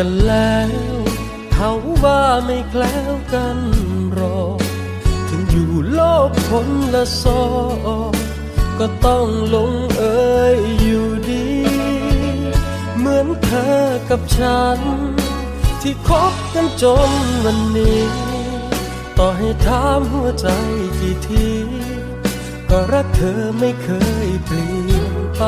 กันแล้ว เขาว่าไม่แคล้วกันรอ ถึงอยู่โลกคนละซอกก็ต้องลงเอยอยู่ดี เหมือนเธอกับฉัน ที่คบกันจนวันนี้ ต่อให้ถามหัวใจกี่ที ก็รักเธอไม่เคยเปลี่ยนไป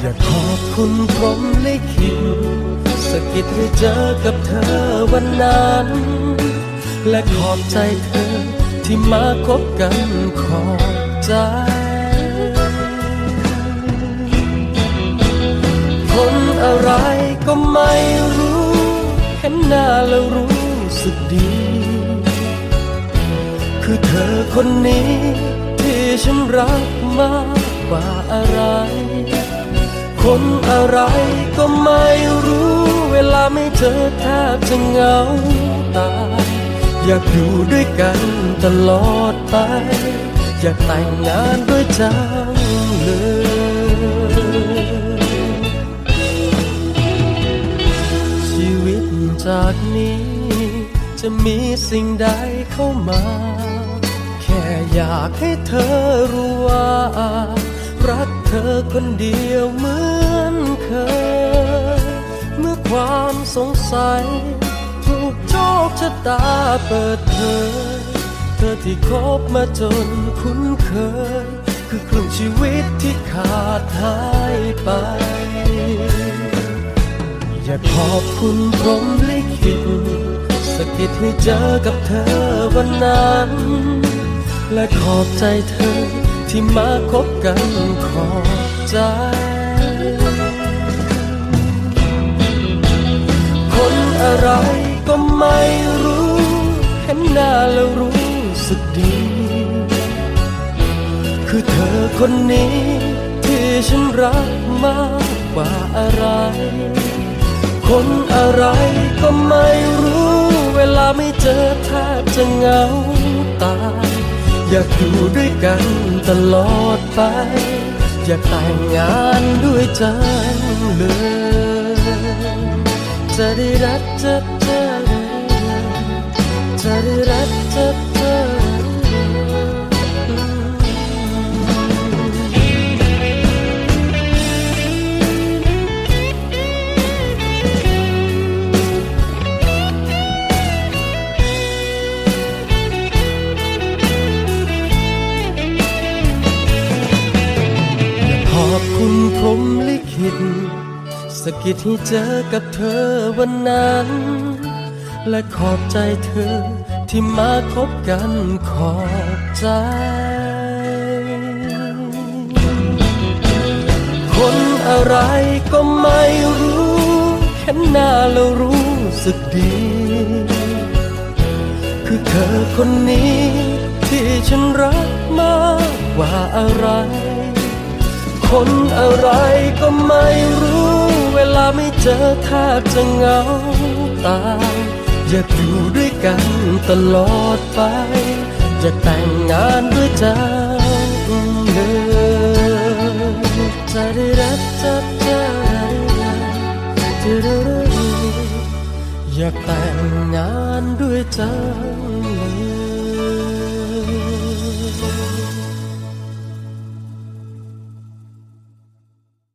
อยากขอ บคุณพรหมลิขิตสกิดให้เจอกับเธอวันนั้น และขอบใจเธอที่มาคบกันขอบใจ คนอะไรก็ไม่รู้ เห็นหน้าแล้วรู้สึกดี คือเธอคนนี้ที่ฉันรักมากกว่าอะไร คนอะไรก็ไม่รู้เวลาไม่เจอแทบจะเหงาตายอยากอยู่ด้วยกันตลอดไป อยากแต่งงานด้วยจังเลยชีวิตจากนี้ จะมีสิ่งใดเข้ามา แค่อยากให้เธอรู้ว่ารักเธอคนเดียวเหมือน เคยเมื่อความสงสัย ถูกโชคชะตาเปิดเผยเธอที่คบมาจนคุ้นเคย คือครึ่งชีวิตที่ขาดหายไป อยากขอบคุณพรมลิขิตสะกิดให้เจอกับเธอวันนั้น และขอบใจเธอที่มาคบกันขอบใจ อะไรก็ไม่รู้ เห็นหน้าแล้วรู้สึกดี คือเธอคนนี้ ที่ฉันรักมากกว่าอะไร คนอะไรก็ไม่รู้ เวลาไม่เจอแทบจะเหงาตายอยากอยู่ด้วยกันตลอดไป อยากแต่งงานด้วยใจเลย จะได้ะกิดให้เจอกับเธอวันนั้น และขอบใจเธอที่มาคบกันขอบใจ คนอะไรก็ไม่รู้เห็นหน้าแล้วรู้สึกดี คือเธอคนนี้ที่ฉันรักมากกว่าอะไร คนอะไรก็ไม่รู้ ลาไม่เจอแทบจะเหงาตายอยากอยู่ด้วยกันตลอดไปอยากแต่งงานด้วยใจเลยจะได้รักจะจะจะอยากแต่งงานด้วยใจ